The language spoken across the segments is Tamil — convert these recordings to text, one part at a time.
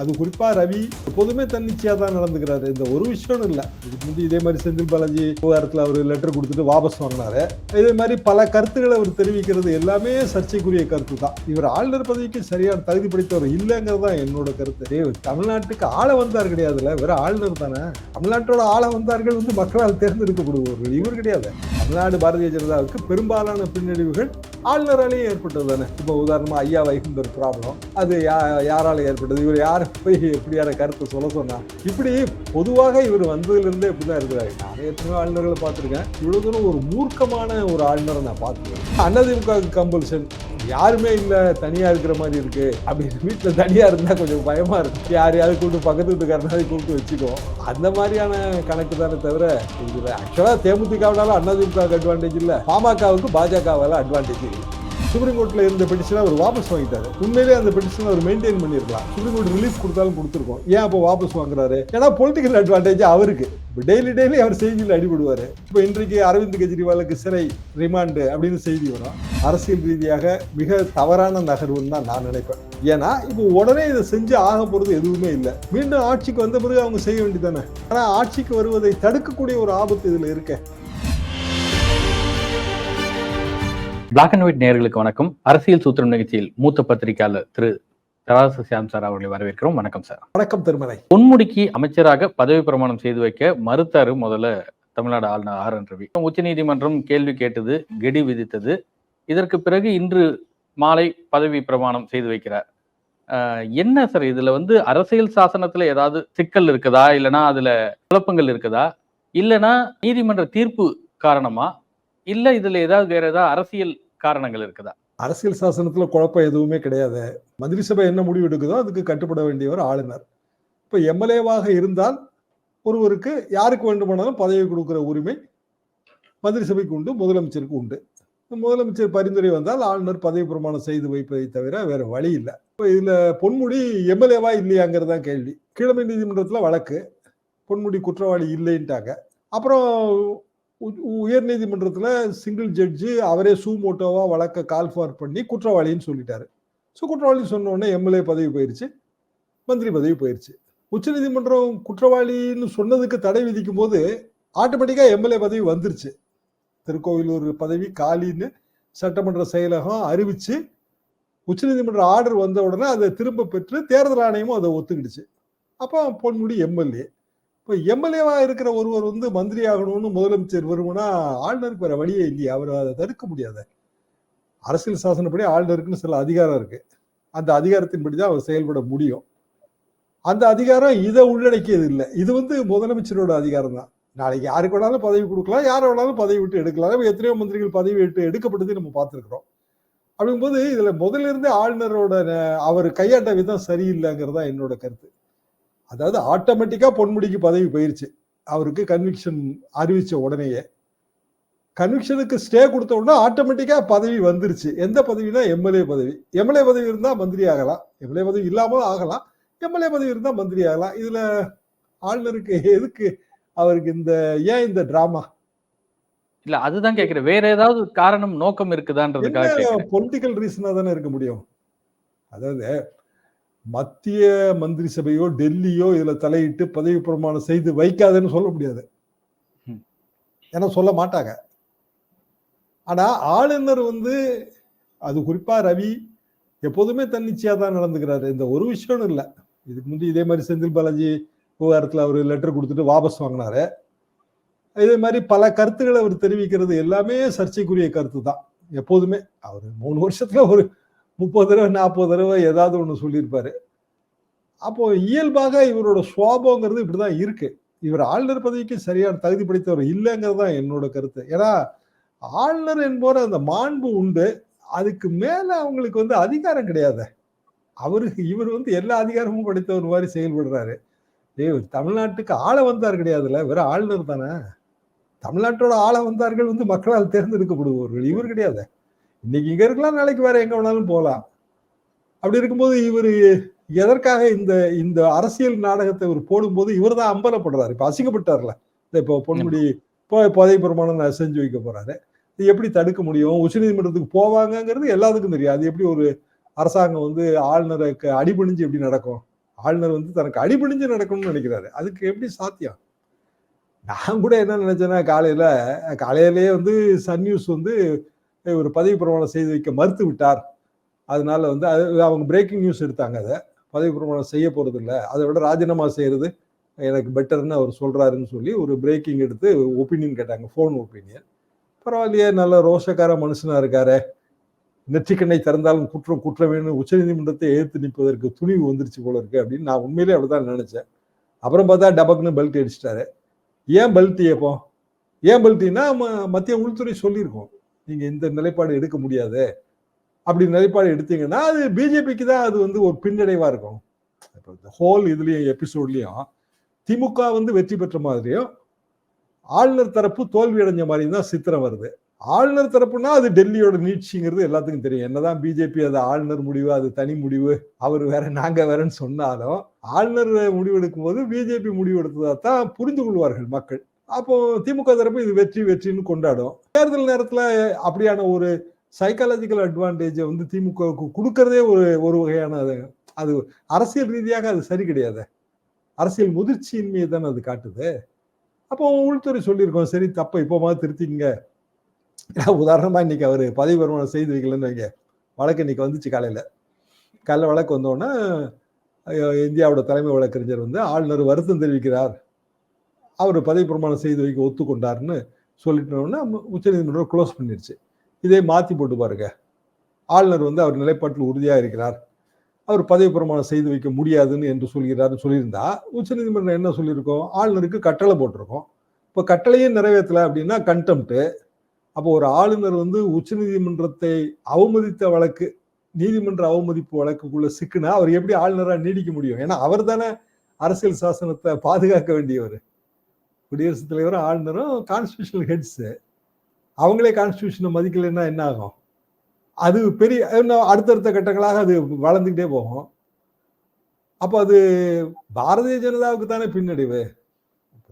அது குறிப்பாக ரவி எப்போதுமே தன்னிச்சையாக தான் நடந்துக்கிறாரு. இந்த ஒரு விஷயம் இல்லை. இதுக்கு முந்தி இதே மாதிரி செந்தில் பாலாஜி விவகாரத்தில் அவர் லெட்டர் கொடுத்துட்டு வாபஸ் வாங்கினாரு. இதே மாதிரி பல கருத்துக்களை அவர் தெரிவிக்கிறது எல்லாமே சர்ச்சைக்குரிய கருத்து தான். இவர் ஆளுநர் பதவிக்கு சரியான தகுதி படைத்தவர் இல்லைங்கிறது தான் என்னோட கருத்து. தமிழ்நாட்டுக்கு ஆள வந்தார் கிடையாதுல்ல வெறும் ஆளுநர் தானே. தமிழ்நாட்டோட ஆள வந்தார்கள் வந்து மக்களால் தேர்ந்தெடுக்கப்படுபவர்கள். இவர் கிடையாது. தமிழ்நாடு பாரதிய ஜனதாவுக்கு பெரும்பாலான பின்னடைவுகள் ஆளுநராலேயே ஏற்பட்டது தானே. இப்போ உதாரணமாக ஐயா வைகுண்டர் ப்ராப்ளம் அது யா- ஏற்பட்டது? இவர் யார்? போய் எப்படியான கருத்தை சொல்ல சொன்னா இப்படி பொதுவாக இவர் வந்ததுலேருந்தே இப்படிதான் இருக்கிறாரு. நான் எத்தனையோ ஆளுநர்களை பார்த்துருக்கேன். இவ்வளோ தூரம் ஒரு மூர்க்கமான ஒரு ஆளுநரை நான் பார்த்துருக்கேன். அதிமுக கம்பல்ஷன் யாருமே இல்லை தனியாக இருக்கிற மாதிரி இருக்கு. அப்படின்னு வீட்டில் தனியாக இருந்தால் கொஞ்சம் பயமாக இருக்கு. யாரையாவது கூப்பிட்டு பக்கத்து வீட்டுக்காரனாவது கூப்பிட்டு வச்சுக்கோ. அந்த மாதிரியான கணக்கு தானே தவிர இதுல ஆக்சுவலாக தேமுதிகவினாலும் அதிமுக அட்வான்டேஜ் இல்லை. பாமகவுக்கு பாஜகவால் அட்வான்டேஜ் இருக்குது சுப்ரீம் கோர்ட்டில் இருந்த பெட்டிஷனை அவர் வாபஸ் வாங்கிட்டாரு. உண்மையிலே அந்த பெட்டிஷனை அவர் மெயின்டைன் பண்ணியிருக்கலாம். சுப்ரீம் கோர்ட் ரிலீஃப் கொடுத்தாலும் கொடுத்துருக்கோம். ஏன் அப்போ வாபஸ் வாங்குறாரு? ஏன்னா பொலிட்டிக்கல் அட்வான்டேஜ் அவருக்கு. இப்போ டெய்லி டெய்லி அவர் செய்தியில் அடிபடுவார். இப்போ இன்றைக்கு அரவிந்த் கெஜ்ரிவாலுக்கு சிறை ரிமாண்டு அப்படின்னு செய்தி வரும். அரசியல் ரீதியாக மிக தவறான நகர்வுன்னு தான் நான் நினைப்பேன். ஏன்னா இப்போ உடனே இதை செஞ்சு ஆக போகிறது எதுவுமே இல்லை. மீண்டும் ஆட்சிக்கு வந்த பிறகு அவங்க செய்ய வேண்டியதானே ஆனால் ஆட்சிக்கு வருவதை தடுக்கக்கூடிய ஒரு ஆபத்து இதில் இருக்க. பிளாக் அண்ட் ஒயிட் நேயர்களுக்கு வணக்கம். அரசியல் சூத்திரம் நிகழ்ச்சியில் மூத்த பத்திரிகையாளர் திரு தராசு சியாம் சார் அவர்களை வரவேற்கிறோம். வணக்கம் சார். வணக்கம் திருமலை. பொன்முடிக்கு அமைச்சராக பதவி பிரமாணம் செய்து வைக்க மறுத்தாரு முதல்ல தமிழ்நாடு ஆளுநர் ஆர் என் ரவி. உச்சநீதிமன்றம் கேள்வி கேட்டது கெடி விதித்தது. இதற்கு பிறகு இன்று மாலை பதவி பிரமாணம் செய்து வைக்கிறார். ஆஹ் என்ன சார் இதுல வந்து அரசியல் சாசனத்துல ஏதாவது சிக்கல் இருக்குதா? இல்லைன்னா அதுல குழப்பங்கள் இருக்குதா? இல்லைன்னா நீதிமன்ற தீர்ப்பு காரணமா? இல்ல இதுல ஏதாவது வேற ஏதாவது அரசியல் காரணங்கள் இருக்குதா? அரசியல் சாசனத்துல குழப்பம் எதுவுமே கிடையாது. மந்திரி சபை என்ன முடிவு எடுக்குதோ அதுக்கு கட்டுப்பட வேண்டியவர் ஆளுநர். இப்போ எம்எல்ஏவாக இருந்தால் ஒருவருக்கு யாருக்கு வேண்டுமானாலும் பதவி கொடுக்குற உரிமை மந்திரி சபைக்கு உண்டு முதலமைச்சருக்கு உண்டு. முதலமைச்சர் பரிந்துரை வந்தால் ஆளுநர் பதவி பிரமாணம் செய்து வைப்பதை தவிர வேற வழி இல்லை. இப்போ இதுல பொன்முடி எம்எல்ஏவா இல்லையாங்கிறது தான் கேள்வி. கீழமை நீதிமன்றத்தில் வழக்கு. பொன்முடி குற்றவாளி இல்லைன்ட்டாங்க. அப்புறம் உயர் நீதிமன்றத்தில் சிங்கிள் ஜட்ஜு அவரே சூமோட்டோவா வழக்க கால் ஃபார் பண்ணி குற்றவாளின்னு சொல்லிட்டாரு. ஸோ குற்றவாளி சொன்னோடனே எம்எல்ஏ பதவி போயிடுச்சு மந்திரி பதவி போயிடுச்சு உச்சநீதிமன்றம் குற்றவாளின்னு சொன்னதுக்கு தடை விதிக்கும் போது ஆட்டோமேட்டிக்காக எம்எல்ஏ பதவி வந்துருச்சு. திருக்கோவிலூர் பதவி காலின்னு சட்டமன்ற செயலகம் அறிவிச்சு உச்சநீதிமன்ற ஆர்டர் வந்த உடனே அதை திரும்ப பெற்று தேர்தல் ஆணையமும் அதை ஒத்துக்கிடுச்சு. அப்போ பொன்முடி எம்எல்ஏ இப்போ எம்எல்ஏவா இருக்கிற ஒருவர் வந்து மந்திரி ஆகணும்னு முதலமைச்சர் விரும்பினா ஆளுநருக்கு வேற வழியே இல்லையா. அவர் அதை தடுக்க முடியாது. அரசியல் சாசனப்படி ஆளுநருக்குன்னு சில அதிகாரம் இருக்கு. அந்த அதிகாரத்தின்படி தான் அவர் செயல்பட முடியும். அந்த அதிகாரம் இதை உள்ளடக்கியது இல்லை. இது வந்து முதலமைச்சரோட அதிகாரம் தான் நாளைக்கு யாருக்கு வேணாலும் பதவி கொடுக்கலாம் யாரை வேணாலும் பதவி விட்டு எடுக்கலாம். எத்தனையோ மந்திரிகள் பதவி விட்டு எடுக்கப்பட்டதை நம்ம பார்த்துருக்குறோம். அப்படிங்கும்போது இதில் முதலிருந்து ஆளுநரோட அவர் கையாண்ட விதம் சரியில்லைங்கிறது தான் என்னோட கருத்து. அதாவது ஆட்டோமேட்டிக்கா பொன்முடிக்கு பதவி போயிருச்சு. அவருக்கு கன்விக்ஷன் அறிவிச்ச உடனேயே. கன்விக்ஷனுக்கு ஸ்டே கொடுத்த உடனே ஆட்டோமேட்டிக்கா பதவி வந்துருச்சு. எந்த பதவினா எம்எல்ஏ பதவி. எம்எல்ஏ பதவி இருந்தா மந்திரி ஆகலாம். எம்எல்ஏ பதவி இல்லாமல் ஆகலாம். எம்எல்ஏ பதவி இருந்தா மந்திரி ஆகலாம். இதுல ஆளுநருக்கு எதுக்கு அவருக்கு இந்த ஏன் இந்த டிராமா இல்ல அதுதான் கேக்குறேன். வேற ஏதாவது காரணம் நோக்கம் இருக்குதான்றதுக்காக பொலிட்டிக்கல் ரீசனா தானே இருக்க முடியும்? அதாவது மத்திய மந்திரி சபையோ டெல்லியோ இதுல தலையிட்டு பதவி பிரமாணம் செய்து வைக்காதுன்னு சொல்ல முடியாது. ஏன்னா சொல்ல மாட்டாங்க. ஆனா ஆளுநர் வந்து அது குறிப்பா ரவி எப்போதுமே தன்னிச்சையா தான் நடந்துக்கிறாரு. இந்த ஒரு விஷயம் இல்லை. இதுக்கு முந்தி இதே மாதிரி செந்தில் பாலாஜி விவகாரத்துல அவர் லெட்டர் கொடுத்துட்டு வாபஸ் வாங்கினாரு. இதே மாதிரி பல கருத்துக்களை அவர் தெரிவிக்கிறது எல்லாமே சர்ச்சைக்குரிய கருத்து தான் எப்போதுமே அவர் மூணு வருஷத்துல ஒரு முப்பது தடவை நாற்பது தடவை ஏதாவது ஒன்று சொல்லியிருப்பாரு. அப்போ இயல்பாக இவரோட சுவாபங்கிறது இப்படிதான் இருக்கு. இவர் ஆளுநர் பதவிக்கு சரியான தகுதி படைத்தவர் இல்லைங்கிறது தான் என்னோட கருத்து. ஏன்னா ஆளுநர் என்பவர் அந்த மாண்பு உண்டு. அதுக்கு மேலே அவங்களுக்கு வந்து அதிகாரம் கிடையாது. அவருக்கு இவர் வந்து எல்லா அதிகாரமும் படைத்தவர் மாதிரி செயல்படுறாரு. ஏய் தமிழ்நாட்டுக்கு ஆள வந்தார் கிடையாதுல்ல? வெறும் ஆளுநர் தானே? தமிழ்நாட்டோட ஆள வந்தார்கள் வந்து மக்களால் தேர்ந்தெடுக்கப்படுபவர்கள். இவர் கிடையாது. இன்னைக்கு இங்க இருக்கலாம் நாளைக்கு வேற எங்க வேணாலும் போகலாம். அப்படி இருக்கும்போது இவர் எதற்காக இந்த இந்த அரசியல் நாடகத்தை இவர் போடும்போது இவர் தான் அம்பலப்படுறாரு. இப்ப அசிங்கப்பட்டார்ல. இந்த இப்போ பொன்முடி பதவி பிரமாணம் செஞ்சு வைக்க போறாரு. இது எப்படி தடுக்க முடியும்? உச்சநீதிமன்றத்துக்கு போவாங்கங்கிறது எல்லாத்துக்கும் தெரியும். அது எப்படி ஒரு அரசாங்கம் வந்து ஆளுநருக்கு அடிபணிஞ்சு எப்படி நடக்கும்? ஆளுநர் வந்து தனக்கு அடிபணிஞ்சு நடக்கணும்னு நினைக்கிறாரு. அதுக்கு எப்படி சாத்தியம்? நான் கூட என்ன நினைச்சேன்னா காலையில காலையிலேயே வந்து சன் நியூஸ் வந்து ஒரு பதவி பிரமாணம் செய்து வைக்க மறுத்து விட்டார். அதனால வந்து அது அவங்க பிரேக்கிங் நியூஸ் எடுத்தாங்க அதை. பதவி பிரமாணம் செய்ய போகிறது இல்லை. அதை விட ராஜினாமா செய்கிறது எனக்கு பெட்டர்னு அவர் சொல்கிறாருன்னு சொல்லி ஒரு பிரேக்கிங் எடுத்து ஒப்பீனியன் கேட்டாங்க ஃபோன் ஒப்பீனியன் பரவாயில்லையே நல்ல ரோஷக்கார மனுஷனாக இருக்காரு. நெற்றிக்கண்ணை திறந்தாலும் குற்றம் குற்றமேனு உச்சநீதிமன்றத்தை எதிர்த்து நிற்பதற்கு துணிவு வந்துருச்சு போல இருக்கு அப்படின்னு நான் உண்மையிலே அப்படிதான் நினச்சேன். அப்புறம் பார்த்தா டபக்குன்னு பெல்ட் அடிச்சிட்டாரு. ஏன் பெல்ட் எப்போ ஏன் பெல்ட்டின்னா மத்திய உள்துறை சொல்லியிருக்கோம். நீங்க இந்த நிலைப்பாடு எடுக்க முடியாது அப்படி நிலைப்பாடு எடுத்தீங்கன்னா அது பிஜேபிக்கு தான் அது வந்து ஒரு பின்னடைவா இருக்கும். இப்போ இந்த ஹோல் இதுலயும் எபிசோட்லயும் திமுக வந்து வெற்றி பெற்ற மாதிரியும் ஆளுநர் தரப்பு தோல்வி அடைஞ்ச மாதிரியும் தான் சித்திரம் வருது. ஆளுநர் தரப்புனா அது டெல்லியோட நீட்சிங்கிறது எல்லாத்துக்கும் தெரியும். என்னதான் பிஜேபி அது ஆளுநர் முடிவு அது தனி முடிவு அவர் வேற நாங்க வேறன்னு சொன்னாலும் ஆளுநர் முடிவு எடுக்கும் போது பிஜேபி முடிவு எடுத்ததா தான் புரிந்து கொள்வார்கள் மக்கள். அப்போ திமுக தரப்பு இது வெற்றி வெற்றின்னு கொண்டாடும். தேர்தல் நேரத்தில் அப்படியான ஒரு சைக்காலஜிக்கல் அட்வான்டேஜை வந்து திமுகவுக்கு கொடுக்கறதே ஒரு ஒரு வகையான அது- அது அரசியல் ரீதியாக அது சரி கிடையாது. அரசியல் முதிர்ச்சியின்மையை தானே அது காட்டுது. அப்போ உள்துறை சொல்லியிருக்கோம் சரி தப்பை இப்போ திருத்திங்க உதாரணமாக இன்னைக்கு அவர் பதவி வருமானம் செய்து வைக்கலன்னு வைங்க வழக்கு இன்னைக்கு வந்துச்சு காலையில். காலைல வழக்கு வந்தோடனே இந்தியாவோட தலைமை வழக்கறிஞர் வந்து ஆளுநர் வருத்தம் தெரிவிக்கிறார். அவர் பதவி பிரமாணம் செய்து வைக்க ஒத்துக்கொண்டார்னு சொல்லிட்டோன்னா உச்சநீதிமன்றம் க்ளோஸ் பண்ணிடுச்சு இதே மாற்றி போட்டு பாருங்க. ஆளுநர் வந்து அவர் நிலைப்பாட்டில் உறுதியாக இருக்கிறார். அவர் பதவி பிரமாணம் செய்து வைக்க முடியாதுன்னு என்று சொல்கிறார்னு சொல்லியிருந்தா உச்சநீதிமன்றம் என்ன சொல்லியிருக்கோம்? ஆளுநருக்கு கட்டளை போட்டிருக்கோம். இப்போ கட்டளையும் நிறைவேற்றலை அப்படின்னா கண்டெம்ட்டு அப்போ ஒரு ஆளுநர் வந்து உச்சநீதிமன்றத்தை அவமதித்த வழக்கு நீதிமன்ற அவமதிப்பு வழக்குக்குள்ள சிக்குனா அவர் எப்படி ஆளுநராக நீடிக்க முடியும்? ஏன்னா அவர் தானே அரசியல் சாசனத்தை பாதுகாக்க வேண்டியவர். குடியரசுத் தலைவரும் ஆளுநரும் கான்ஸ்டியூஷனல் ஹெட்ஸு அவங்களே கான்ஸ்டியூஷனை மதிக்கலைன்னா என்ன ஆகும் அது பெரிய இன்னும் அடுத்தடுத்த கட்டங்களாக அது வளர்ந்துக்கிட்டே போகும். அப்போ அது பாரதிய ஜனதாவுக்கு தானே பின்னடைவு?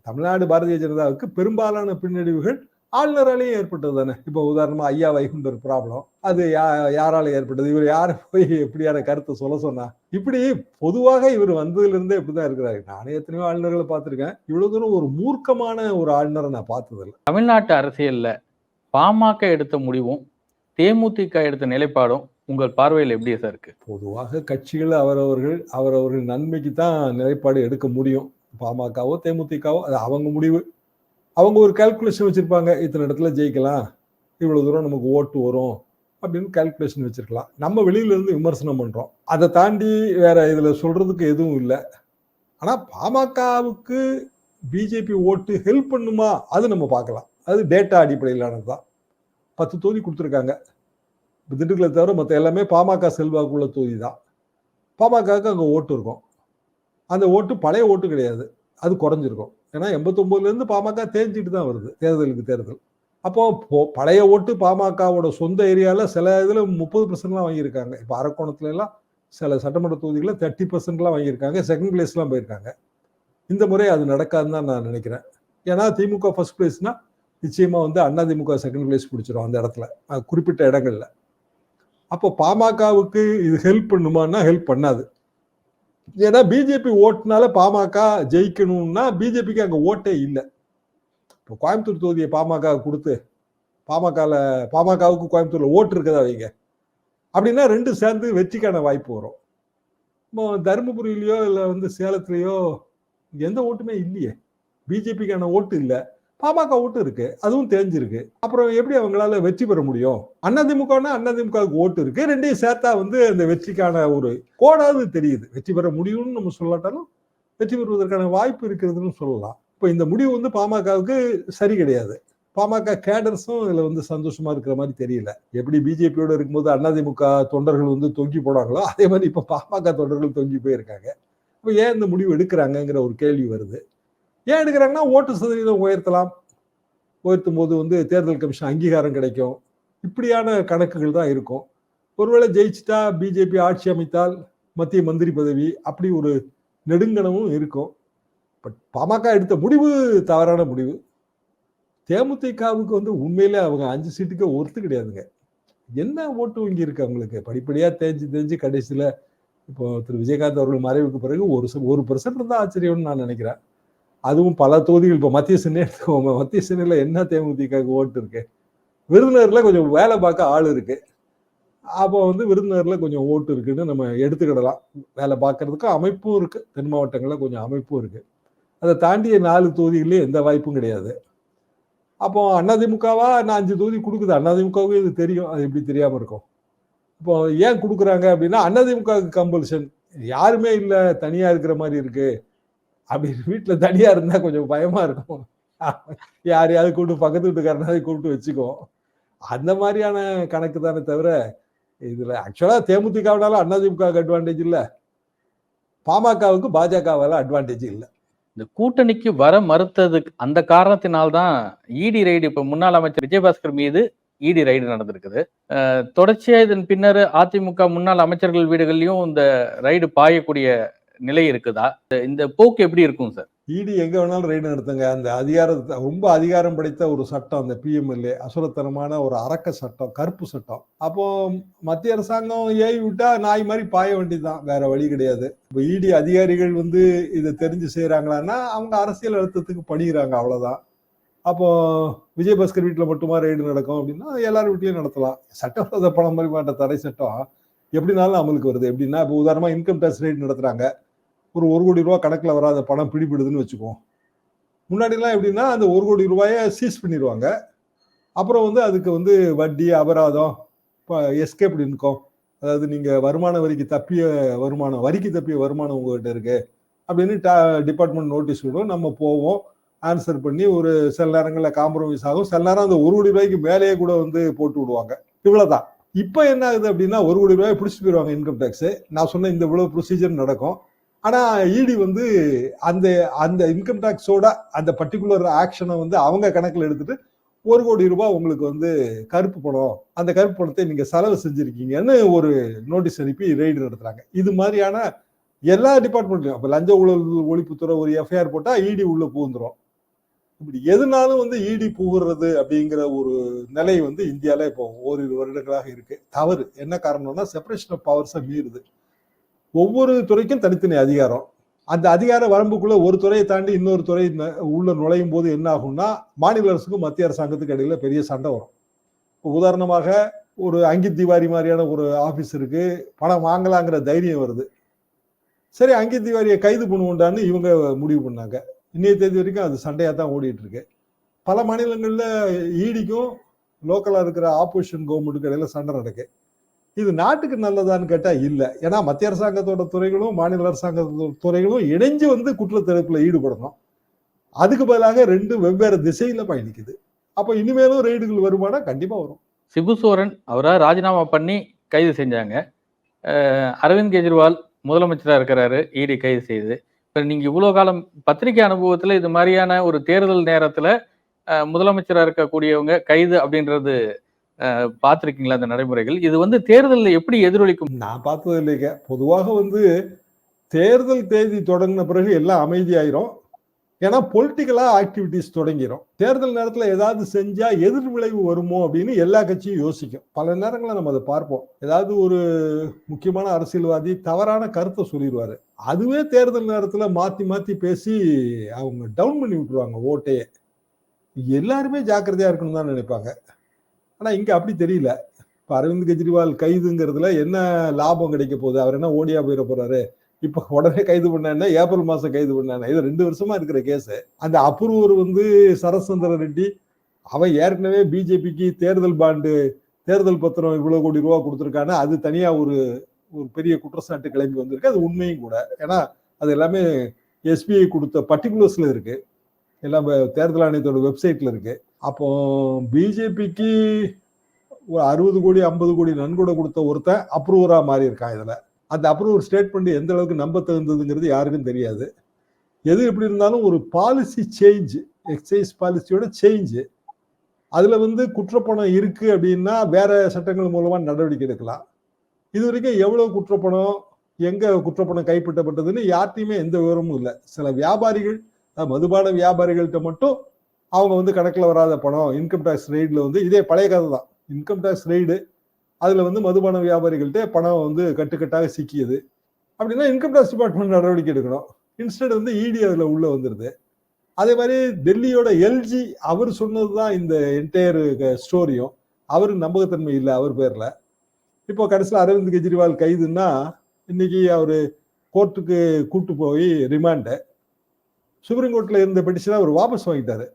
தமிழ்நாடு பாரதிய ஜனதாவுக்கு பெரும்பாலான பின்னடைவுகள் ஆளுநராலேயே ஏற்பட்டது தானே? இப்போ உதாரணமா ஐயா வைகுண்டர் ப்ராப்ளம் அது யா யாரால ஏற்பட்டது? இவர் யாரை போய் எப்படியான கருத்தை சொல்ல சொன்னா? இப்படி பொதுவாக இவர் வந்ததுல இருந்தே இப்படிதான் இருக்கிறாரு. நானே எத்தனையோ ஆளுநர்களை பார்த்திருக்கேன். இவ்வளவு தூரம் ஒரு மூர்க்கமான ஒரு ஆளுநரை நான் பார்த்ததில்ல. தமிழ்நாட்டு அரசியல்ல பாமக எடுத்த முடிவும் தேமுதிக எடுத்த நிலைப்பாடும் உங்கள் பார்வையில் எப்படி சார் இருக்கு? பொதுவாக கட்சிகள் அவரவர்கள் அவரவர்கள் நன்மைக்கு தான் நிலைப்பாடு எடுக்க முடியும். பாமகவோ தேமுதிகவோ அது அவங்க முடிவு. அவங்க ஒரு கால்குலேஷன் வச்சுருப்பாங்க இத்தனை இடத்துல ஜெயிக்கலாம் இவ்வளோ தூரம் நமக்கு ஓட்டு வரும் அப்படின்னு கால்குலேஷன் வச்சுருக்கலாம். நம்ம வெளியிலேருந்து விமர்சனம் பண்ணுறோம் அதை தாண்டி வேற இதில் சொல்கிறதுக்கு எதுவும் இல்லை. ஆனால் பாமகவுக்கு பிஜேபி ஓட்டு ஹெல்ப் பண்ணுமா? அது நம்ம பார்க்கலாம். அது டேட்டா அடிப்படையிலானது தான். பத்து தொகுதி கொடுத்துருக்காங்க. இப்போ திண்டுக்கலை தவிர மற்ற எல்லாமே பாமக செல்வாக்குள்ள தொகுதி தான். பாமகவுக்கு அங்கே ஓட்டு இருக்கும். அந்த ஓட்டு பழைய ஓட்டு கிடையாது. அது குறைஞ்சிருக்கும். ஏன்னா எண்பத்தொம்போதுலேருந்து பாமக தேஞ்சிட்டு தான் வருது தேர்தலுக்கு தேர்தல். அப்போ பழைய ஓட்டு பாமகவோட சொந்த ஏரியாவில் சில இதில் முப்பது பர்சன்ட்லாம் வாங்கியிருக்காங்க. இப்போ அரக்கோணத்துல எல்லாம் சில சட்டமன்ற தொகுதிகளில் தேர்ட்டி பர்சன்ட்லாம் வாங்கியிருக்காங்க. செகண்ட் பிளேஸ்லாம் போயிருக்காங்க. இந்த முறை அது நடக்காதுன்னு தான் நான் நினைக்கிறேன். ஏன்னா திமுக ஃபர்ஸ்ட் பிளேஸ்னா நிச்சயமாக வந்து அண்ணா திமுக செகண்ட் பிளேஸ் பிடிச்சிரும் அந்த இடத்துல. குறிப்பிட்ட இடங்கள்ல. அப்போ பாமகவுக்கு இது ஹெல்ப் பண்ணுமான்னா ஹெல்ப் பண்ணாது. ஏன்னா பிஜேபி ஓட்டுனால பாமக ஜெயிக்கணும்னா பிஜேபிக்கு அங்கே ஓட்டே இல்லை. இப்போ கோயம்புத்தூர் தொகுதியை பாமக கொடுத்து பாமகவில் பாமகவுக்கு கோயம்புத்தூரில் ஓட்டு இருக்கதா வைங்க அப்படின்னா ரெண்டு சேர்ந்து வெற்றிக்கான வாய்ப்பு வரும். இப்போ இல்லை வந்து சேலத்துலேயோ எந்த ஓட்டுமே இல்லையே. பிஜேபிக்கான ஓட்டு இல்லை. பாமக ஓட்டு இருக்கு அதுவும் தெரிஞ்சிருக்கு. அப்புறம் எப்படி அவங்களால வெற்றி பெற முடியும்? அதிமுகனா அதிமுகவுக்கு ஓட்டு இருக்கு ரெண்டையும் சேர்த்தா வந்து அந்த வெற்றிக்கான ஒரு கோடாவது தெரியுது. வெற்றி பெற முடியும்னு நம்ம சொல்லாட்டாலும் வெற்றி பெறுவதற்கான வாய்ப்பு இருக்கிறதுன்னு சொல்லலாம். இப்போ இந்த முடிவு வந்து பாமகவுக்கு சரி கிடையாது. பாமக கேடர்ஸும் இதில் வந்து சந்தோஷமா இருக்கிற மாதிரி தெரியல. எப்படி பிஜேபியோட இருக்கும்போது அதிமுக தொண்டர்கள் வந்து தொங்கி போனாங்களோ அதே மாதிரி இப்போ பாமக தொண்டர்கள் தொங்கி போயிருக்காங்க. இப்போ ஏன் இந்த முடிவு எடுக்கிறாங்கங்கிற ஒரு கேள்வி வருது. ஏன் எடுக்கிறாங்கன்னா ஓட்டு சதவீதம் உயர்த்தலாம். உயர்த்தும் போது வந்து தேர்தல் கமிஷன் அங்கீகாரம் கிடைக்கும். இப்படியான கணக்குகள் தான் இருக்கும். ஒருவேளை ஜெயிச்சிட்டா பிஜேபி ஆட்சி அமைத்தால் மத்திய மந்திரி பதவி அப்படி ஒரு நெடுங்கணமும் இருக்கும். பட் பாமக எடுத்த முடிவு தவறான முடிவு. தேமுதிகவுக்கு வந்து உண்மையிலே அவங்க அஞ்சு சீட்டுக்கு ஒருத்து கிடையாதுங்க. என்ன ஓட்டு வங்கி இருக்கு அவங்களுக்கு? படிப்படியாக தேஞ்சு தேஞ்சு கடைசியில் இப்போ திரு. விஜயகாந்த் அவர்கள் மறைவுக்கு பிறகு ஒரு ஒரு பர்சன்ட் இருந்தா ஆச்சரியம்னு நான் நினைக்கிறேன். அதுவும் பல தொகுதிகள். இப்போ மத்திய சென்னை எடுத்துக்கோங்க மத்திய சென்னையில் என்ன தேமுதிகவுக்கு ஓட்டு இருக்கு? விருதுநகரில் கொஞ்சம் வேலை பார்க்க ஆள் இருக்கு. அப்போ வந்து விருதுநகரில் கொஞ்சம் ஓட்டு இருக்குன்னு நம்ம எடுத்துக்கிடலாம். வேலை பார்க்கறதுக்கு அமைப்பும் இருக்கு. தென் மாவட்டங்களில் கொஞ்சம் அமைப்பும் இருக்கு. அதை தாண்டிய நாலு தொகுதிகளிலே எந்த வாய்ப்பும் கிடையாது. அப்போ அதிமுகவா நான் அஞ்சு தொகுதி கொடுக்குது. அதிமுகவுக்கு இது தெரியும். அது எப்படி தெரியாமல் இருக்கும்? இப்போ ஏன் கொடுக்குறாங்க அப்படின்னா அதிமுகவுக்கு கம்பல்ஷன் யாருமே இல்லை. தனியாக இருக்கிற மாதிரி இருக்குது அப்படி வீட்டில் தனியாக இருந்தால் கொஞ்சம் பயமாக இருக்கும். யாரையாவது கூப்பிட்டு பக்கத்து வீட்டுக்காரனாவது கூப்பிட்டு வச்சுக்கோ. அந்த மாதிரியான கணக்கு தானே தவிர இதில் ஆக்சுவலாக தேமுதிகவினால அதிமுகவுக்கு அட்வான்டேஜ் இல்லை. பாமகவுக்கு பாஜகவால அட்வான்டேஜ் இல்லை. இந்த கூட்டணிக்கு வர மறுத்ததுக்கு அந்த காரணத்தினால்தான் இடி ரைடு இப்போ முன்னாள் அமைச்சர் விஜயபாஸ்கர் மீது இடி ரைடு நடந்திருக்குது. தொடர்ச்சியாக இதன் பின்னர் அதிமுக முன்னாள் அமைச்சர்கள் வீடுகள்லையும் இந்த ரைடு பாயக்கூடிய நிலை இருக்குதா? இந்த- இந்த போக்கு எப்படி இருக்கும் சார்? இடி எங்க வேணாலும் ரெய்டு நடத்துங்க அந்த அதிகாரத்தை ரொம்ப அதிகாரம் படைத்த ஒரு சட்டம் அந்த பிஎம்எல்ஏ அசுரத்தனமான ஒரு அரக்க சட்டம் கருப்பு சட்டம். அப்போ மத்திய அரசாங்கம் ஏவி விட்டா நாய் மாதிரி பாய வேண்டியதுதான். வேற வழி கிடையாது. இப்போ இடி அதிகாரிகள் வந்து இதை தெரிஞ்சு செய்யறாங்களான்னா அவங்க அரசியல் அழுத்தத்துக்கு பணிகிறாங்க அவ்வளவுதான். அப்போ விஜயபாஸ்கர் வீட்டில் மட்டுமா ரெய்டு நடக்கும் அப்படின்னா எல்லார் வீட்லயும் நடத்தலாம். சட்டவிரோத பணம் பரிமாற்ற தடை சட்டம் எப்படினாலும் அமலுக்கு வருது. எப்படின்னா இப்போ உதாரணமா இன்கம் டேக்ஸ் ரெய்டு நடத்துறாங்க. ஒரு ஒரு கோடி ரூபா கணக்கில் வராத பணம் பிடிபடுதுன்னு வச்சுக்குவோம் முன்னாடிலாம் எப்படின்னா அந்த ஒரு கோடி ரூபாயை சீஸ் பண்ணிடுவாங்க அப்புறம் வந்து அதுக்கு வந்து வட்டி அபராதம் இப்போ எஸ்கேப் இன்கம் அதாவது நீங்கள் வருமான வரிக்கு தப்பிய வருமானம் வரிக்கு தப்பிய வருமானம் உங்கள்கிட்ட இருக்கு அப்படின்னு டிபார்ட்மெண்ட் நோட்டீஸ் விடும் நம்ம போவோம். ஆன்சர் பண்ணி ஒரு சில நேரங்களில் காம்ப்ரமைஸ் ஆகும். சில நேரம் அந்த ஒரு கோடி ரூபாய்க்கு மேலேயே கூட வந்து போட்டு விடுவாங்க. இவ்வளோதான் இப்போ என்ன ஆகுது அப்படின்னா ஒரு கோடி ரூபாய் பிடிச்சிட்டு போயிடுவாங்க இன்கம் டேக்ஸு நான் சொன்ன இந்த இவ்வளோ ப்ரொசீஜர் நடக்கும். ஆனா இடி வந்து அந்த அந்த இன்கம் டேக்ஸோட அந்த பர்டிகுலர் ஆக்ஷனை வந்து அவங்க கணக்கில் எடுத்துட்டு ஒரு கோடி ரூபாய் உங்களுக்கு வந்து கருப்பு பணம் அந்த கருப்பு பணத்தை நீங்க செலவு செஞ்சிருக்கீங்கன்னு ஒரு நோட்டீஸ் அனுப்பி ரெய்டு நடத்துறாங்க. இது மாதிரியான எல்லா டிபார்ட்மெண்ட்லையும் அப்போ லஞ்ச ஊழல் ஒழிப்புத்துறை ஒரு எஃப்ஐஆர் போட்டா இடி உள்ள புகுந்துரும். இப்படி எதுனாலும் வந்து இடி புகுறது அப்படிங்கிற ஒரு நிலை வந்து இந்தியால இப்போ ஓரிரு வருடங்களாக இருக்கு. தவறு. என்ன காரணம்னா செப்பரேஷன் ஆஃப் பவர்ஸை மீறுது. ஒவ்வொரு துறைக்கும் தனித்தனி அதிகாரம் அந்த அதிகார வரம்புக்குள்ள ஒரு துறையை தாண்டி இன்னொரு துறை ந- உள்ள நுழையும் போது என்ன ஆகும்னா மாநில அரசுக்கும் மத்திய அரசாங்கத்துக்கு இடையில பெரிய சண்டை வரும் உதாரணமாக ஒரு அங்கித் திவாரி மாதிரியான ஒரு ஆபீஸ் இருக்கு பணம் வாங்கலாங்கிற தைரியம் வருது சரி அங்கித் திவாரியை கைது பண்ணுவோண்டான்னு இவங்க முடிவு பண்ணாங்க இன்னைய தேதி வரைக்கும் அது சண்டையா தான் ஓடிட்டு இருக்கு பல மாநிலங்களில் ஈடிக்கும் லோக்கலா இருக்கிற ஆப்போசிஷன் கவர்மெண்ட்டுக்கு இடையில சண்டை நடக்கு இது நாட்டுக்கு நல்லதான்னு கேட்டால் இல்லை. ஏன்னா மத்திய அரசாங்கத்தோட துறைகளும் மாநில அரசாங்க துறைகளும் இணைஞ்சு வந்து குற்றத்தடுப்புல ஈடுபடணும். அதுக்கு பதிலாக ரெண்டு வெவ்வேறு திசையில பயணிக்குது. அப்போ இனிமேலும் ரெய்டுகள் வருமானா கண்டிப்பாக வரும். சிபு சோரன் ராஜினாமா பண்ணி கைது செஞ்சாங்க. அரவிந்த் கெஜ்ரிவால் முதலமைச்சராக இருக்கிறாரு இடி கைது செய்து. இப்போ நீங்கள் இவ்வளோ காலம் பத்திரிகை அனுபவத்தில் இது மாதிரியான ஒரு தேர்தல் நேரத்தில் முதலமைச்சராக இருக்கக்கூடியவங்க கைது அப்படின்றது பார்த்துருக்கீங்களா அந்த நடைமுறைகள்? இது வந்து தேர்தலில் எப்படி எதிரொலிக்கும்? நான் பார்த்தது இல்லைங்க. பொதுவாக வந்து தேர்தல் தேதி தொடங்கின பிறகு எல்லாம் அமைதியாயிரும். ஏன்னா பொலிட்டிக்கலாக ஆக்டிவிட்டிஸ் தொடங்கிடும் தேர்தல் நேரத்தில் ஏதாவது செஞ்சால் எதிர் விளைவு வருமோ அப்படின்னு எல்லா கட்சியும் யோசிக்கும். பல நேரங்களில் நம்ம அதை பார்ப்போம். ஏதாவது ஒரு முக்கியமான அரசியல்வாதி தவறான கருத்தை சொல்லிடுவார். அதுவே தேர்தல் நேரத்தில் மாற்றி மாற்றி பேசி அவங்க டவுன் பண்ணி விட்டுருவாங்க ஓட்டையே. எல்லாருமே ஜாக்கிரதையாக இருக்கணும் தான் நினைப்பாங்க. ஆனா இங்க அப்படி தெரியல. இப்ப அரவிந்த் கெஜ்ரிவால் கைதுங்கிறதுல என்ன லாபம் கிடைக்க போகுது? அவர் என்ன ஓடியா போயிட போறாரு? இப்ப உடனே கைது பண்ணா ஏப்ரல் மாசம் கைது பண்ணானே இது ரெண்டு வருஷமா இருக்கிற கேஸ். அந்த அப்ரூவர் வந்து சரசந்திர ரெட்டி அவன் ஏற்கனவே பிஜேபிக்கு தேர்தல் பாண்டு தேர்தல் பத்திரம் இவ்வளவு கோடி ரூபா கொடுத்துருக்கானா அது தனியா ஒரு ஒரு பெரிய குற்றச்சாட்டு கிளம்பி வந்திருக்கு. அது உண்மையும் கூட. ஏன்னா அது எல்லாமே எஸ்பிஐ கொடுத்த பர்டிகுலர்ஸ்ல இருக்கு. எல்லாம் தேர்தல் ஆணையத்தோட வெப்சைட்ல இருக்கு. அப்போ பிஜேபிக்கு ஒரு அறுபது கோடி ஐம்பது கோடி நன்கொடை கொடுத்த ஒருத்தன் அப்ரூவராக மாறி இருக்கான் அந்த அப்ரூவர் ஸ்டேட்மெண்ட் எந்த அளவுக்கு நம்ப தகுந்ததுங்கிறது யாருக்கும் தெரியாது. எது எப்படி இருந்தாலும் ஒரு பாலிசி சேஞ்ச் எக்ஸைஸ் பாலிசியோட சேஞ்சு அதில் வந்து குற்றப்பணம் இருக்குது அப்படின்னா வேற சட்டங்கள் மூலமாக நடவடிக்கை எடுக்கலாம். இது வரைக்கும் எவ்வளோ குற்றப்பணம் எங்கே குற்றப்பணம் கைப்பற்றப்பட்டதுன்னு யார்ட்டையுமே எந்த விவரமும் இல்லை. சில வியாபாரிகள் மதுபான வியாபாரிகள்கிட்ட மட்டும் அவங்க வந்து கணக்கில் வராத பணம் இன்கம் டேக்ஸ் ரெய்டில் வந்து இதே பழைய கதை தான். இன்கம் டேக்ஸ் ரெய்டு அதில் வந்து மதுபான வியாபாரிகள்கிட்ட பணம் வந்து கட்டுக்கட்டாக சிக்கியது. அப்படின்னா இன்கம் டேக்ஸ் டிபார்ட்மெண்ட் நடவடிக்கை எடுக்கணும். இன்ஸ்டெட் வந்து இடி அதில் உள்ளே வந்துடுது அதே மாதிரி டெல்லியோட எல்ஜி அவர் சொன்னது தான் இந்த என்டையர் ஸ்டோரியும் அவருக்கு நம்பகத்தன்மை இல்லை அவர் பேரில். இப்போ கடைசியில் அரவிந்த் கெஜ்ரிவால் கைதுன்னா இன்னைக்கு அவர் கோர்ட்டுக்கு கூட்டு போய் ரிமாண்டு சுப்ரீம் கோர்ட்டில் இருந்த பெட்டிஷனை அவர் வாபஸ் வாங்கிட்டாரு.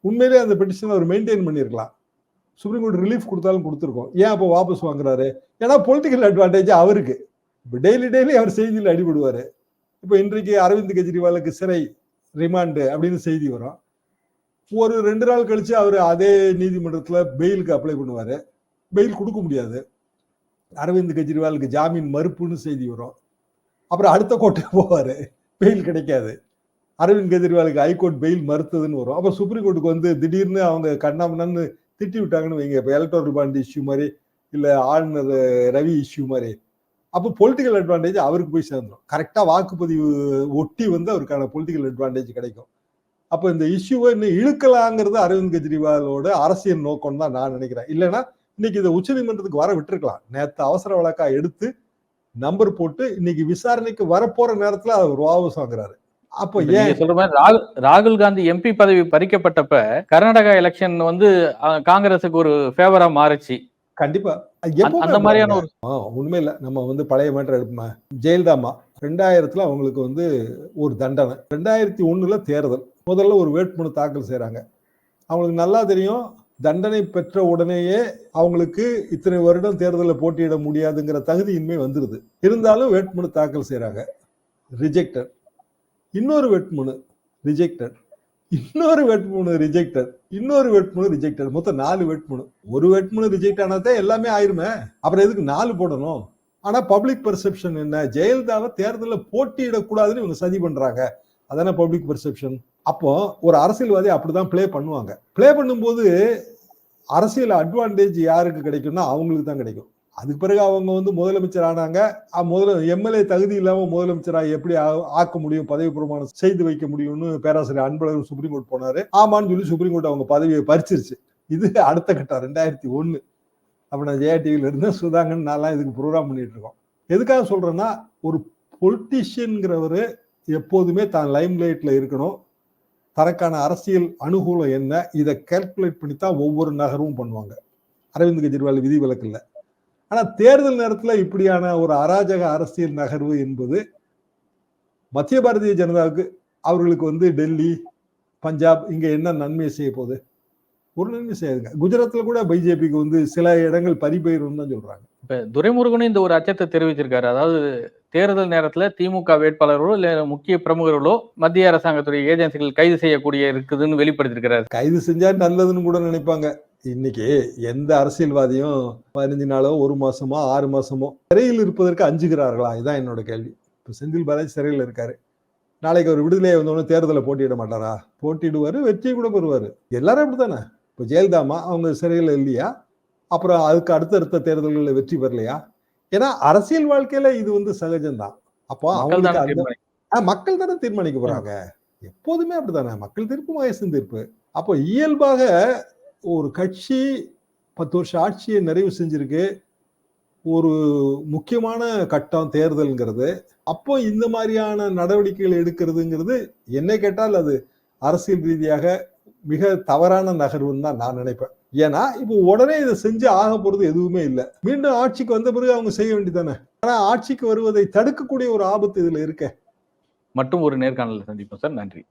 உண்மையிலேயே அந்த பெட்டிஷனை அவர் மெயின்டைன் பண்ணியிருக்கலாம். சுப்ரீம் கோர்ட் ரிலீஃப் கொடுத்தாலும் கொடுத்துருக்கோம். ஏன் அப்போ வாபஸ் வாங்குறாரு? ஏன்னா பொலிட்டிக்கல் அட்வான்டேஜ் அவருக்கு. இப்போ டெய்லி டெய்லி அவர் செய்தியில் அடிபடுவார். இப்போ இன்றைக்கு அரவிந்த் கெஜ்ரிவாலுக்கு சிறை ரிமாண்டு அப்படின்னு செய்தி வரும். ஒரு ரெண்டு நாள் கழிச்சு அவர் அதே நீதிமன்றத்தில் பெயிலுக்கு அப்ளை பண்ணுவார். பெயில் கொடுக்க முடியாது. அரவிந்த் கெஜ்ரிவாலுக்கு ஜாமீன் மறுப்புன்னு செய்தி வரும். அப்புறம் அடுத்த கோட்டைக்கு போவார். பெயில் கிடைக்காது. அரவிந்த் கெஜ்ரிவாலுக்கு ஹைகோர்ட் பெயில் மறுத்ததுன்னு வரும். அப்போ சுப்ரீம் கோர்ட்டுக்கு வந்து திடீர்னு அவங்க கண்ணாமண்ணு திட்டி விட்டாங்கன்னு வைங்க. இப்போ எலக்ட்ரல் பாண்ட் இஷ்யூ மாதிரி இல்லை ஆளுநர் ரவி இஷ்யூ மாதிரி. அப்போ பொலிட்டிக்கல் அட்வான்டேஜ் அவருக்கு போய் சேர்ந்துடும் கரெக்டாக வாக்குப்பதிவு ஒட்டி வந்து அவருக்கான பொலிட்டிக்கல் அட்வான்டேஜ் கிடைக்கும். அப்போ இந்த இஷ்யூவை இன்னும் இழுக்கலாங்கிறது அரவிந்த் கெஜ்ரிவாலோட அரசியல் நோக்கம் தான் நான் நினைக்கிறேன். இல்லைன்னா இன்னைக்கு இதை உச்சநீதிமன்றத்துக்கு வர விட்டுருக்கலாம். நேற்று அவசர வழக்கா எடுத்து நம்பர் போட்டு இன்னைக்கு விசாரணைக்கு வரப்போற நேரத்தில் அவர் வாபஸ் வாங்குறாரு. அப்போ ஏன்? சொல்ற மாதிரி ராகுல் ராகுல் காந்தி எம்பி பதவி பறிக்கப்பட்டப்ப கர்நாடகா எலெக்ஷன் வந்து காங்கிரஸுக்கு ஒரு ஃபேவரா மாறுச்சு. கண்டிப்பா. அந்த- மாதிரியான ஒரு உண்மை இல்ல. நம்ம வந்து பழைய மேட்டர் எடுப்போமா ஜெயலலிதாமா ரெண்டாயிரத்துல அவங்களுக்கு வந்து ஒரு தண்டனை. ரெண்டாயிரத்தி ஒண்ணுல தேர்தல். முதல்ல ஒரு வேட்புமனு தாக்கல் செய்றாங்க. அவங்களுக்கு நல்லா தெரியும் தண்டனை பெற்ற உடனேயே அவங்களுக்கு இத்தனை வருடம் தேர்தலில் போட்டியிட முடியாதுங்கிற தகுதியின்மை வந்துருது. இருந்தாலும் வேட்புமனு தாக்கல் செய்றாங்க. ரிஜெக்டட். இன்னொரு வேட்புமனு ரிஜெக்டட் இன்னொரு வேட்புமனு ரிஜெக்டட் இன்னொரு வேட்புமனு ரிஜெக்டட் மொத்தம் நாலு வேட்புமனு. ஒரு வேட்புமனு ரிஜெக்ட் ஆனதே எல்லாமே ஆயிருமே. அப்புறம் எதுக்கு நாலு போடணும்? ஆனா பப்ளிக் பெர்செப்ஷன் என்ன? ஜெயலலிதாவை தேர்தலில் போட்டியிடக்கூடாதுன்னு இவங்க சதி பண்றாங்க. அதானே பப்ளிக் பெர்செப்ஷன் அப்போ ஒரு அரசியல்வாதி அப்படிதான் ப்ளே பண்ணுவாங்க. ப்ளே பண்ணும்போது அரசியல் அட்வான்டேஜ் யாருக்கு கிடைக்கும்னா அவங்களுக்கு தான் கிடைக்கும். அதுக்கு பிறகு அவங்க வந்து முதலமைச்சர் ஆனாங்க. முதல எம்எல்ஏ தகுதி இல்லாம முதலமைச்சராக எப்படி ஆ- ஆக்க முடியும் பதவி பிரமாணம் செய்து வைக்க முடியும்னு பேராசிரியர் அன்பழகன் சுப்ரீம் கோர்ட் போனாரு. ஆமான்னு சொல்லி சுப்ரீம் கோர்ட் அவங்க பதவியை பறிச்சிருச்சு. இது அடுத்த கட்டம் ரெண்டாயிரத்தி ஒண்ணு. அப்ப நான் ஜெயா டிவில இருந்து சுதாங்கன் நான்லாம் இதுக்கு ப்ரோக்ராம் பண்ணிட்டு இருக்கோம். எதுக்காக சொல்றேன்னா ஒரு பொலிட்டிஷியன்கிறவர் எப்போதுமே தான் லைம் லைட்ல இருக்கணும். தனக்கான அரசியல் அனுகூலம் என்ன இதை கால்குலேட் பண்ணி தான் ஒவ்வொரு நகரமும் பண்ணுவாங்க. அரவிந்த் கெஜ்ரிவால் விதி விலக்கு இல்லை. ஆனா தேர்தல் நேரத்துல இப்படியான ஒரு அராஜக அரசியல் நகர்வு என்பது மத்திய பாரதிய ஜனதாவுக்கு அவர்களுக்கு வந்து டெல்லி பஞ்சாப் இங்க என்ன நன்மை செய்ய போகுது? ஒரு நன்மை செய்யாதுங்க. குஜராத்ல கூட பிஜேபிக்கு வந்து சில இடங்கள் பறிபெயரும் தான் சொல்றாங்க. இப்ப துரைமுருகனும் இந்த ஒரு அச்சத்தை தெரிவிச்சிருக்காரு. அதாவது தேர்தல் நேரத்துல திமுக வேட்பாளர்களோ இல்ல முக்கிய பிரமுகர்களோ மத்திய அரசாங்கத்துடைய ஏஜென்சிகள் கைது செய்யக்கூடிய இருக்குதுன்னு வெளிப்படுத்திருக்கிறாரு. கைது செஞ்சா நல்லதுன்னு கூட நினைப்பாங்க. இன்னைக்கு எந்த அரசியல்வாதியும் பதினஞ்சு நாளோ ஒரு மாசமோ ஆறு மாசமோ சிறையில் இருப்பதற்கு அஞ்சுகிறார்களா? இதான் என்னோட கேள்வி. இப்போ செந்தில் பாலாஜி சிறையில் இருக்காரு. நாளைக்கு அவர் விடுதலை வந்தோடனே தேர்தலில் போட்டியிட மாட்டாரா? போட்டியிடுவாரு வெற்றியை கூட பெறுவாரு. எல்லாரும் அப்படித்தானே? இப்போ ஜெயலலிதாமா அவங்க சிறையில் இல்லையா? அப்புறம் அதுக்கு அடுத்தடுத்த தேர்தல்களில் வெற்றி பெறலையா? ஏன்னா அரசியல் வாழ்க்கையில இது வந்து சகஜம்தான். அப்போ அவங்களுக்கு தானே மக்கள் தானே தீர்மானிக்க போறாங்க? எப்போதுமே அப்படித்தானே? மக்கள் தீர்ப்பு மகேசன் தீர்ப்பு. அப்போ இயல்பாக ஒரு கட்சி பத்து வருஷம் ஆட்சியை நிறைவு செஞ்சிருக்கு. ஒரு முக்கியமான கட்டம் தேர்தல்ங்கிறது. அப்போ இந்த மாதிரியான நடவடிக்கைகள் எடுக்கிறதுங்கிறது என்னை கேட்டால் அது அரசியல் ரீதியாக மிக தவறான நகர்வுன்னு தான் நான் நினைப்பேன். ஏன்னா இப்போ உடனே இதை செஞ்சு ஆக போறது எதுவுமே இல்லை. மீண்டும் ஆட்சிக்கு வந்த பிறகு அவங்க செய்ய வேண்டியதானே ஆனா ஆட்சிக்கு வருவதை தடுக்கக்கூடிய ஒரு ஆபத்து இதுல இருக்க. மட்டும் ஒரு நேர்காணல சந்திப்போம் சார். நன்றி.